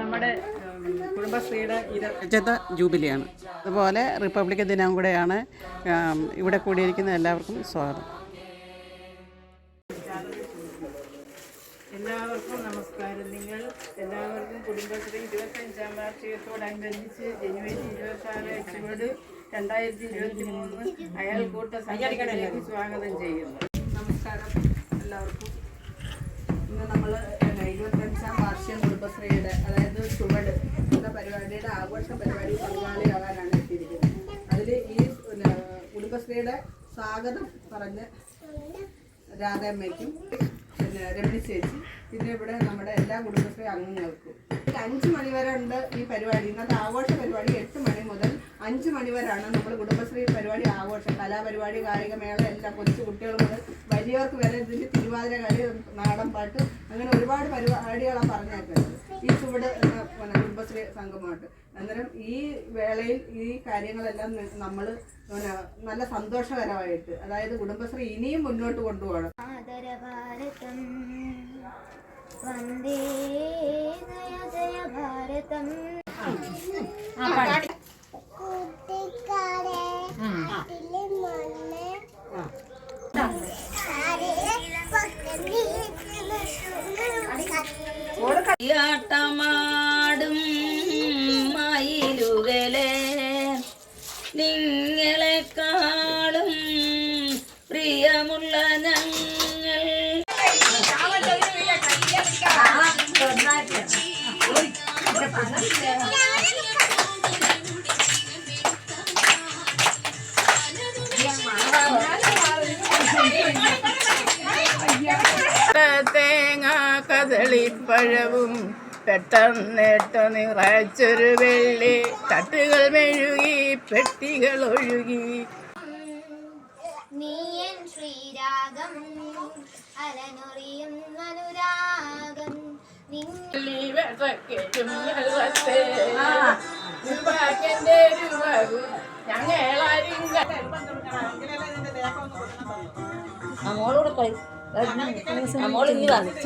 നമ്മുടെ കുടുംബശ്രീയുടെ രജത ജൂബിലിയാണ്. അതുപോലെ റിപ്പബ്ലിക് ദിനം കൂടെയാണ് ഇവിടെ കൂടിയിരിക്കുന്ന എല്ലാവർക്കും സ്വാഗതം. എല്ലാവർക്കും നമസ്കാരം. നിങ്ങൾ എല്ലാവർക്കും കുടുംബശ്രീ ഇരുപത്തഞ്ചാം വാർഷികത്തോടനുബന്ധിച്ച് ജനുവരി ഇരുപത്തി ആറ് ചുവട് രണ്ടായിരത്തി ഇരുപത്തി മൂന്ന് അയൽക്കൂട്ട സംഘടനയിലേക്ക് സ്വാഗതം ചെയ്യുന്നു. നമസ്കാരം എല്ലാവർക്കും ഇന്ന് നമ്മൾ ഇരുപത്തഞ്ചാം കുടുംബശ്രീയുടെ അതായത് ചുവട് എന്ന പരിപാടിയുടെ ആഘോഷ പരിപാടി പങ്കാളിയാകാനാണ് എത്തിയിരിക്കുന്നത്. അതിൽ ഈ കുടുംബശ്രീയുടെ സ്വാഗതം പറഞ്ഞ് രാധയമ്മയ്ക്കും പിന്നെ രമണി ചേച്ചി പിന്നെ ഇവിടെ നമ്മുടെ എല്ലാ കുടുംബശ്രീ അംഗങ്ങൾക്കും. അഞ്ച് മണി വരെ ഉണ്ട് ഈ പരിപാടി. ഇന്നത്തെ ആഘോഷ പരിപാടി എട്ട് മണി മുതൽ അഞ്ച് മണി വരെയാണ് നമ്മൾ കുടുംബശ്രീ പരിപാടി ആഘോഷം കലാപരിപാടി കായികമേള എല്ലാം കൊച്ചു കുട്ടികൾ മുതൽ വലിയവർക്ക് വരെ ഇതിന് തിരുവാതിര കളി നാടൻ പാട്ട് അങ്ങനെ ഒരുപാട് പരിപാടികളാണ് പറഞ്ഞേക്കുന്നത്. ഈ ചുവട് എന്ന കുടുംബശ്രീ സംഘമായിട്ട് അന്നേരം ഈ വേളയിൽ ഈ കാര്യങ്ങളെല്ലാം നമ്മൾ നല്ല സന്തോഷകരമായിട്ട് അതായത് കുടുംബശ്രീ ഇനിയും മുന്നോട്ട് കൊണ്ടുപോകണം. ആദരഭാരതം. വന്ദേ യാട്ടമാടും മയിലുകളെ നിങ്ങളെക്കാളും കദളിപ്പഴവും പെട്ടെന്നിട്ട് നിറച്ചൊരു വെള്ളി. തട്ടുകൾ മെഴുകി പെട്ടികൾ ഒഴുകി. നീയൻ ശ്രീരാഗം അലനൊറിയും അനുരാഗം. നിൻ നമ്മളോട് നമ്മളിങ്ങി വന്നു